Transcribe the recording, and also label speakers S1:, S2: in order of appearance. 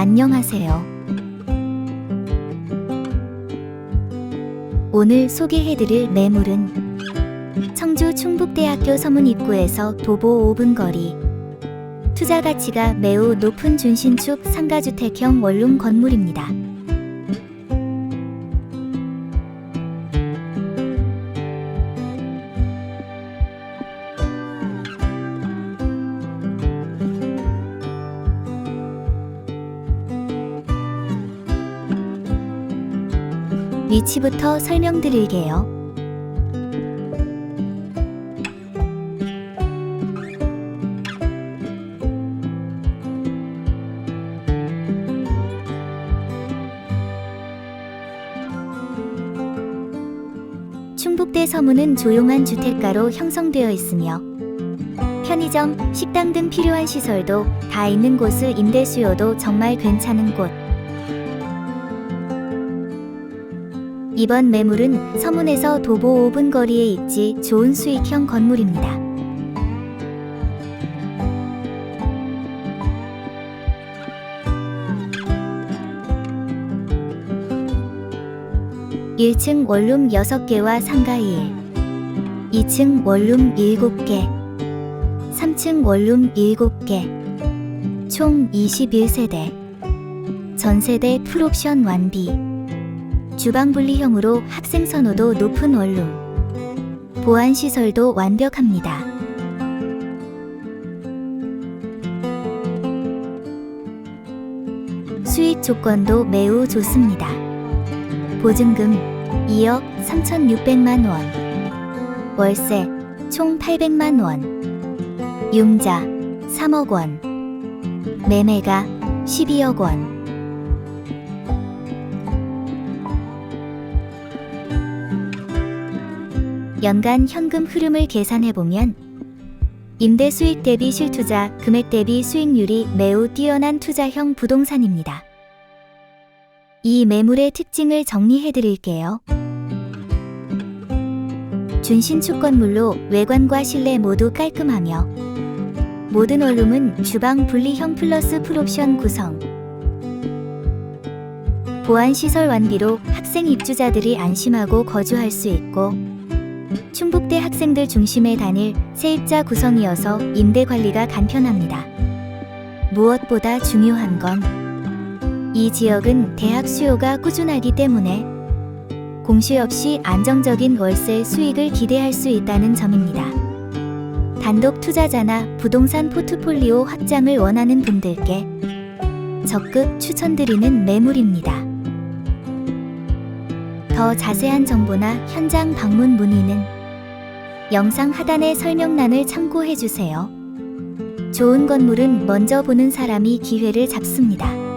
S1: 안녕하세요. 오늘 소개해드릴 매물은 청주 충북대학교 서문 입구에서 도보 5분 거리. 투자 가치가 매우 높은 준신축 상가주택형 원룸 건물입니다. 위치부터 설명드릴게요. 충북대 서문은 조용한 주택가로 형성되어 있으며 편의점, 식당 등 필요한 시설도 다 있는 곳을 임대 수요도 정말 괜찮은 곳. 이번 매물은 서문에서 도보 5분 거리에 있지 좋은 수익형 건물입니다. 일층 원룸 6개와 상가 1, 2층 원룸 7개, 3층 원룸 7개, 총 21세대, 전세대 풀옵션 완비. 주방 분리형으로 학생 선호도 높은 원룸. 보안 시설도 완벽합니다. 수익 조건도 매우 좋습니다. 보증금 2억 3,600만 원. 월세 총 800만 원. 융자 3억 원. 매매가 12억 원. 연간 현금 흐름을 계산해 보면 임대 수익 대비 실투자 금액 대비 수익률이 매우 뛰어난 투자형 부동산입니다. 이 매물의 특징을 정리해 드릴게요. 준신축 건물로 외관과 실내 모두 깔끔하며 모든 원룸은 주방 분리형 플러스 풀옵션 구성 보안 시설 완비로 학생 입주자들이 안심하고 거주할 수 있고 충북대 학생들 중심의 단일 세입자 구성이어서 임대 관리가 간편합니다. 무엇보다 중요한 건 이 지역은 대학 수요가 꾸준하기 때문에 공시 없이 안정적인 월세 수익을 기대할 수 있다는 점입니다. 단독 투자자나 부동산 포트폴리오 확장을 원하는 분들께 적극 추천드리는 매물입니다. 더 자세한 정보나 현장 방문 문의는 영상 하단의 설명란을 참고해 주세요. 좋은 건물은 먼저 보는 사람이 기회를 잡습니다.